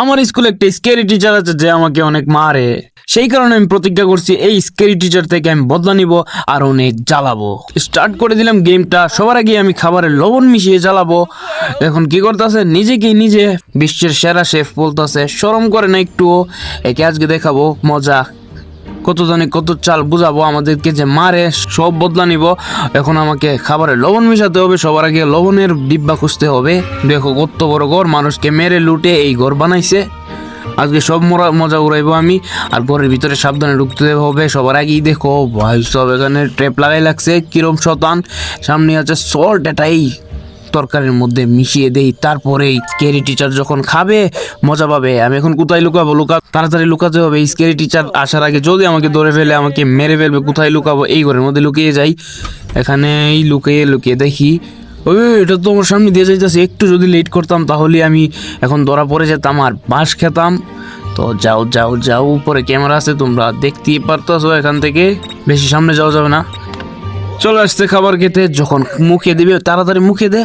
আমার স্কুলে একটা স্কেরি টিচার আছে যে আমাকে অনেক মারে। সেই কারণে আমি প্রতিজ্ঞা করছি, এই স্কেরি টিচার থেকে আমি বদলা নিব আর অনেক জ্বালাবো। স্টার্ট করে দিলাম গেমটা সবার আগে আমি খাবারের লবণ মিশিয়ে জ্বালাবো। এখন কি করতেছে? নিজেকেই নিজে বিশ্বের সেরা শেফ বলতেছে সরম করে না একটুও। একে আজকে দেখাবো, মজা। কত জানি কত চাল বুঝাবো আমাদেরকে যে মারে, সব বদলা নিব। এখন আমাকে খাবারে লবণ মিশাতে হবে, সবার আগে লবণের ডিব্বা খুঁজতে হবে। দেখো কত বড় ঘর, মানুষকে মেরে লুটে এই ঘর বানাইছে। আজকে সব মরা মজা উড়াইবো আমি, আর ঘরের ভিতরে সাবধানে ঢুকতে হবে। সবার আগেই দেখো, ভাই সব এখানে ট্রেপ লাগাই লাগছে, কিরম শতান। সামনে আছে সল্ট এটাই। তরকারির মধ্যে মিশিয়ে দেই, তারপরে স্কেরি টিচার যখন খাবে, মজা পাবে। আমি এখন কোথায় লুকাবো? লুকা তাড়াতাড়ি লুকাতে হবে। স্কেরি টিচার আসার আগে যদি আমাকে ধরে ফেলে, আমাকে মেরে ফেলবে, কোথায় লুকাবো? এই ঘরের মধ্যে লুকিয়ে যাই। এখানে এই লুকিয়ে লুকিয়ে দেখি, ওই, এটা তো আমার সামনে দিয়ে যাইতেছে। একটু যদি লেট করতাম, তাহলে আমি এখন ধরা পড়ে যেতাম আর বাঁশ খেতাম। তো যাও যাও যাও, উপরে ক্যামেরা আছে, তোমরা দেখতেই পারতো এখান থেকে। বেশি সামনে যাওয়া যাবে না। চলে আসছে খাবার খেতে, যখন মুখে দিবে, তাড়াতাড়ি মুখে দে,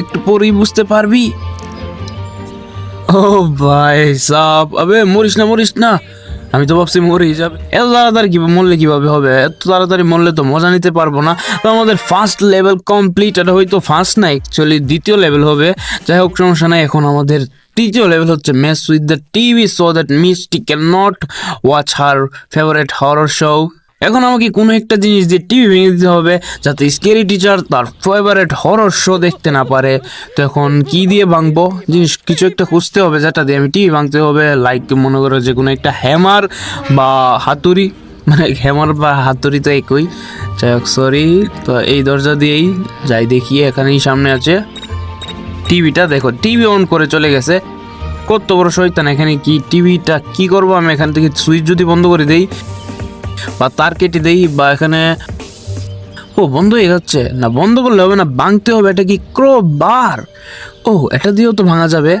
একটু পরেই বুঝতে পারবি। ও ভাই সাপ, আবে মরিস না মরিস না। আমি তো ভাবছি মরে যাবে। এত তাড়াতাড়ি কি মরলে কীভাবে হবে? এত তাড়াতাড়ি মরলে তো মজা নিতে পারব না। তো আমাদের ফার্স্ট লেভেল কমপ্লিট এটা হয়তো ফার্স্ট না অ্যাকচুয়ালি দ্বিতীয় লেভেল হবে। যাই হোক, সমস্যা নাই, এখন আমাদের তৃতীয় লেভেল হচ্ছে mess with the TV show that Misty cannot watch her favourite horror show এখন আমাকে কোনো একটা জিনিস দিয়ে টিভি ভেঙে দিতে হবে যাতে স্কেরি টিচার তার ফেভারেট হরর শো দেখতে না পারে। তো এখন কি দিয়ে ভাঙবো? জিনিস কিছু একটা খুঁজতে হবে, যেটা দিয়ে আমি টিভি ভাঙতে হবে। লাইক মনে করো যে কোনো একটা হ্যামার বা হাতুড়ি মানে হ্যামার বা হাতুড়ি তো একই। যাই হোক সরি তো এই দরজা দিয়েই যাই দেখি, এখানেই সামনে আছে। টিভিটা দেখো টিভি অন করে চলে গেছে। কত বড় শয়তান, এখানে কি টিভিটা কি করব? আমি এখান থেকে সুইচ যদি বন্ধ করে দেই। বা তার কেটে দেই বা এখানে ও, বন্ধ হয়ে যাচ্ছে না, বন্ধ করলে হবে না, ভাঙতে হবে, এটা কি ক্রো বার ও, এটা দিয়েও তো ভাঙা যাবে।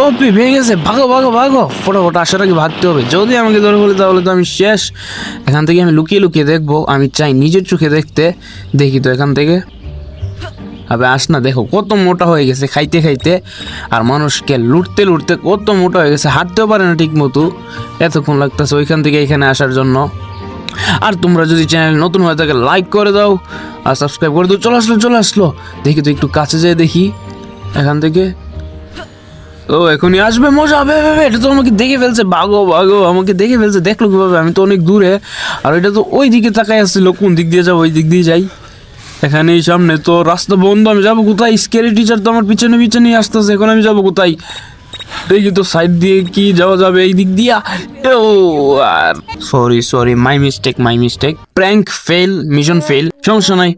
ও পি ভেঙে গেছে, ভাগো ভাগো ভাগো। ফটাফট আসার আগে ভাগতে হবে। যদি আমাকে ধরে বলে, তাহলে তো আমি শেষ। এখান থেকে আমি লুকিয়ে লুকিয়ে দেখব, আমি চাই নিজের চোখে দেখতে, দেখি তো এখান থেকে। আবে, আস না, দেখো, কত মোটা হয়ে গেছে খাইতে খাইতে। আর মানুষকে লুটতে লুটতে কত মোটা হয়ে গেছে, হাঁটতেও পারে না ঠিক মতো এতক্ষণ লাগতেছে ওইখান থেকে এখানে আসার জন্য। আর তোমরা যদি চ্যানেল নতুন হয়ে থাকে লাইক করে দাও আর সাবস্ক্রাইব করে দাও। চলে আসলো চলে আসলো। দেখি তো একটু কাছে যেয়ে দেখি। এখান থেকে। ও, এখনই আসবে, মজা হবে। এটা তো আমাকে দেখে ফেলছে বাগো বাগো আমাকে দেখে ফেলছে। দেখল কীভাবে? আমি তো অনেক দূরে। আর এটা তো ওই দিকে তাকাই আসছিল, কোন দিক দিয়ে যাব, ওই দিক দিয়ে যাই। এখানে এই সামনে। তো রাস্তা বন্ধ, আমি যাব কোথায়? স্কেরি টিচার তো আমার পিছনে পিছনে আসতেছে, এখন আমি যাব কোথায়? দেখি তো সাইড দিয়ে কি যাওয়া যাবে এই দিক দিয়া? ও, আর sorry sorry my mistake my mistake prank fail mission fail সমস্যা নাই।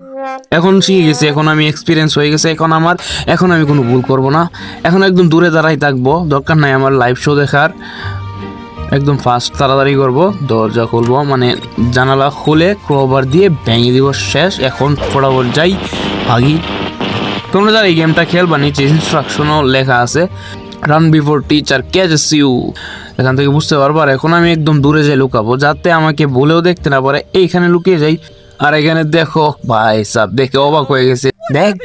এখন শিখে গেছি, এখন আমি এক্সপিরিয়েন্স হয়ে গেছে, এখন আমার, এখন আমি কোনো ভুল করব না। এখন একদম দূরে দাঁড়াই থাকব, দরকার নাই আমার লাইভ শো দেখার। একদম ফাস্ট তাড়াতাড়ি করব। দরজা খুলবো মানে জানালা খুলে ক্রোবার দিয়ে ভেঙে দিব, শেষ। এখন ফটাফট যাই, ভাগি। তোমরা যারা এই গেমটা খেলবা, নিচে ইনস্ট্রাকশনও লেখা আছে run before teacher catches you এখান থেকে বুঝতে পারব, আর এখন আমি একদম দূরে যাই লুকাবো, যাতে আমাকে বলেও দেখতে না পারে, এইখানে লুকিয়ে যাই। আর এখানে দেখো, ভাই সাব, দেখে অবাক হয়ে গেছে। দেখ,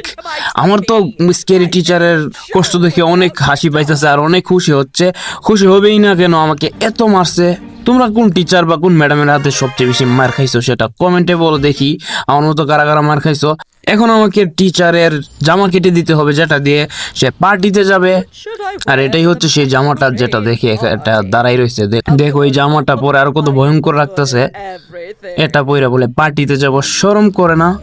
আমার তো স্কেরি টিচারের কষ্ট দেখে অনেক হাসি পাইতেছে আর অনেক খুশি হচ্ছে। খুশি হবেই না কেন আমাকে এত মারছে? তোমরা কোন টিচার বা কোন ম্যাডামের হাতে সবচেয়ে বেশি মার খাইছো সেটা কমেন্টে বলো দেখি। আমার মতো কারা কারা মার খাইছো? এখন আমাকে টিচারের জামা কেটে দিতে হবে যেটা দিয়ে সে পার্টিতে যাবে। আর এটাই হচ্ছে সেই জামাটা যেটা দেখে এটা দাঁড়াই রয়েছে। দেখ- এই জামাটা পরে আর কত ভয়ঙ্কর রাখতেছে এটা পইরা বলে পার্টিতে যাব, শরম করে না।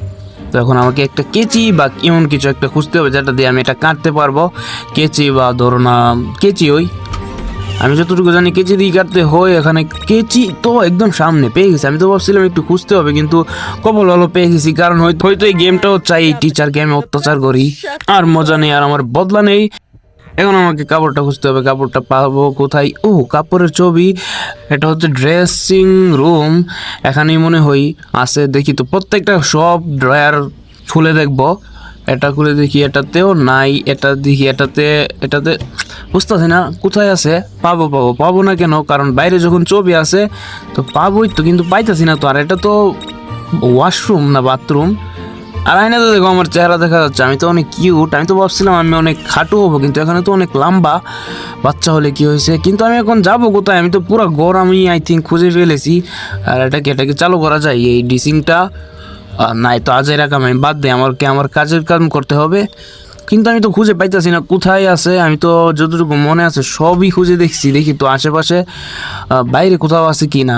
তো এখন আমাকে একটা কেচি বা এমন কিছু একটা খুঁজতে হবে, যেটা দিয়ে আমি এটা কাটতে পারব। কেচি বা ধরো না, কেচি ওই। আমি যতটুকু জানি কেচি দিয়ে কাটতে হয়, এখানে কেচি তো একদম সামনে পেয়ে গেছি। আমি তো ভাবছিলাম একটু খুঁজতে হবে, কিন্তু কবল ভালো পেয়ে গেছি, কারণ হয়তো হয়তো এই গেমটাও চাই টিচারকে আমি অত্যাচার করি। আর মজা নেই, আর আমার বদলা নেই। এখন আমাকে কাপড়টা খুঁজতে হবে, কাপড়টা পাবো কোথায়? ও, কাপড়ের ছবি, এটা হচ্ছে ড্রেসিং রুম এখানেই মনে হই আছে, দেখি তো, প্রত্যেকটা সব ড্রয়ার খুলে দেখব, এটা খুলে দেখি এটাতেও নাই, এটা দেখি এটাতে এটাতে, বুঝতেছি না, কোথায় আছে? পাবো পাবো পাবো না কেন? কারণ বাইরে যখন ছবি আছে, তো পাবোই তো, কিন্তু পাইতেছি না তো, আর এটা তো ওয়াশরুম না বাথরুম আর আয়না তো দেখো আমার চেহারা দেখা যাচ্ছে। আমি তো অনেক কিউট আমি তো ভাবছিলাম আমি অনেক খাটু হব, কিন্তু এখানে তো অনেক লম্বা বাচ্চা হলে কি হয়েছে? কিন্তু আমি এখন যাব কোথায়? আমি তো পুরো ঘর আমি আই থিঙ্ক খুঁজে ফেলেছি। আর এটাকে এটাকে চালু করা যায়? এই ডিসিংটা নাই, তো আজ এরকম আমি বাদ দিই। আমাকে আমার কাজের কাম করতে হবে? কিন্তু আমি তো খুঁজে পাইতেছি না কোথায় আছে। আমি তো যতটুকু মনে আছে সবই খুঁজে দেখছি। দেখি তো আশেপাশে বাইরে কোথাও আছে কি না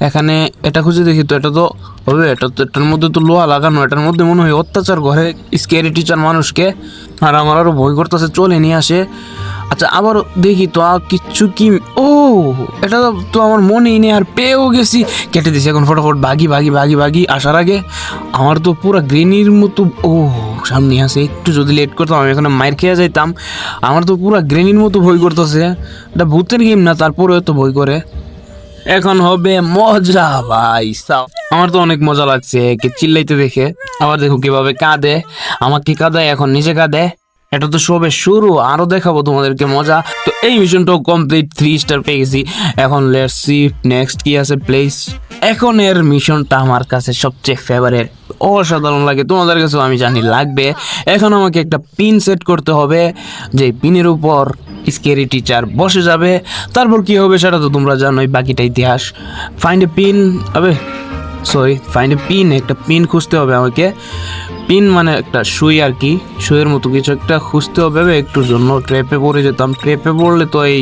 এখানে এটা খুঁজে দেখি তো, এটা তো হবে এটা তো এটার মধ্যে তো লোহা লাগানো, এটার মধ্যে মনে হয় অত্যাচার করে স্কেরি টিচার মানুষকে। আর আমার আরও ভয় করতেছে, চলে নিয়ে আসে। আচ্ছা আবার দেখি তো, আর কিচ্ছু কি ও, এটা তো- আমার মনেই নেই, আর পেয়েও গেছি। কেটে দিছি এখন ফটাফট ভাগি ভাগি ভাগি ভাগি আসার আগে। আমার তো পুরো গ্রেনির মতো ও, সামনে আসে, একটু যদি লেট করতাম, আমি এখানে মায়ের খেয়ে যাইতাম। আমার তো পুরো গ্রেনির মতো ভয় করতেছে। এটা ভূতের গেম না, তারপরেও তো ভয় করে। এখন হবে মজা, ভাই আমার তো অনেক মজা লাগছে কে চিল্লাইতে দেখে। আবার দেখো কীভাবে কাঁদে। আমাকে কাঁদায় এখন নিজে কাঁদে। এটা তো সবে শুরু, আরও দেখাবো তোমাদেরকে মজা। তো এই মিশনটাও কমপ্লিট থ্রি স্টার পেয়ে গেছি। এখন লেটস সি নেক্সট কি আছে প্লেস এখন এর মিশনটা আমার কাছে সবচেয়ে ফেভারেট অসাধারণ লাগে, তোমাদের কাছেও আমি জানি লাগবে। এখন আমাকে একটা পিন সেট করতে হবে যে পিনের উপর স্কেরি টিচার বসে যাবে। তারপর কি হবে সেটা তো তোমরা জানোই, বাকিটা ইতিহাস। ফাইন্ড এ পিন হবে সরি ফাইন্ড এ পিন একটা পিন খুঁজতে হবে আমাকে। পিন মানে একটা সুই আর কি, সুইয়ের মতো কিছু একটা খুঁজতে হবে, একটু জন্য ট্রেপে পড়ে যেতাম। ট্রেপে পড়লে তো এই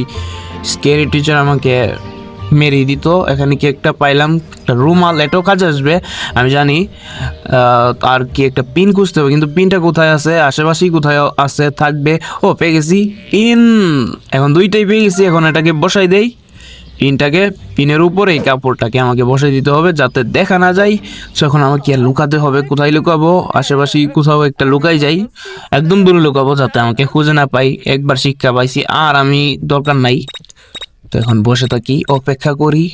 স্কেরি টিচার আমাকে মেরিয়ে দিত। এখানে কি একটা পাইলাম? একটা রুমাল, এটাও কাজে আসবে। আমি জানি আর কি একটা পিন খুঁজতে হবে। কিন্তু পিনটা কোথায় আছে? আশেপাশেই কোথায় আছে? থাকবে। ও, পেয়ে গেছি। পিন এখন দুইটাই পেয়ে গেছি। এখন এটাকে বসাই দেই। পিনটাকে পিনের উপরে এই কাপড়টাকে আমাকে বসাই দিতে হবে যাতে দেখা না যায়। তো এখন আমাকে আর লুকাতে হবে। কোথায় লুকাবো? আশেপাশেই কোথাও একটা লুকাই যাই। একদম দূরে লুকাবো যাতে আমাকে খুঁজে না পাই। একবার শিক্ষা পাইছি। আর আমি দরকার নাই। তো এখন বসে থাকি, অপেক্ষা করি।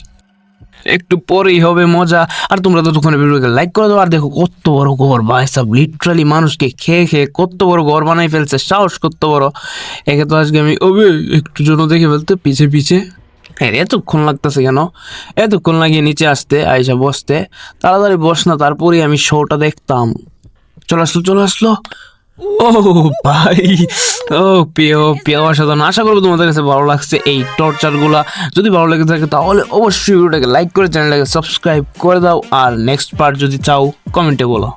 একটু পরেই হবে মজা। আর তোমরা তো তখন ভিডিওকে লাইক করে দাও। আর দেখো কত বড় ঘর, ভাই সব লিটারালি মানুষকে খেয়ে খেয়ে কত বড় ঘর বানাই ফেলছে। সাহস কত বড়। একে তো আজকে আমি ওবে একটু জন্য দেখে ফেলতে, পিছে পিছে। হ্যাঁ এতক্ষণ লাগতেছে কেন? এতক্ষণ লাগিয়ে নিচে আসতে, আইসা বসতে। তাড়াতাড়ি বস না, তারপরেই আমি শোটা দেখতাম। চলে আসলো চলে আসলো। ও ভাই। ও প্রিয় পেও অসাধারণ। আশা করব তোমাদের কাছে ভালো লাগছে এই টর্চারগুলা। যদি ভালো লেগে থাকে তাহলে অবশ্যই ভিডিওটাকে লাইক করে চ্যানেলটাকে সাবস্ক্রাইব করে দাও। আর নেক্সট পার্ট যদি চাও কমেন্টে বলো।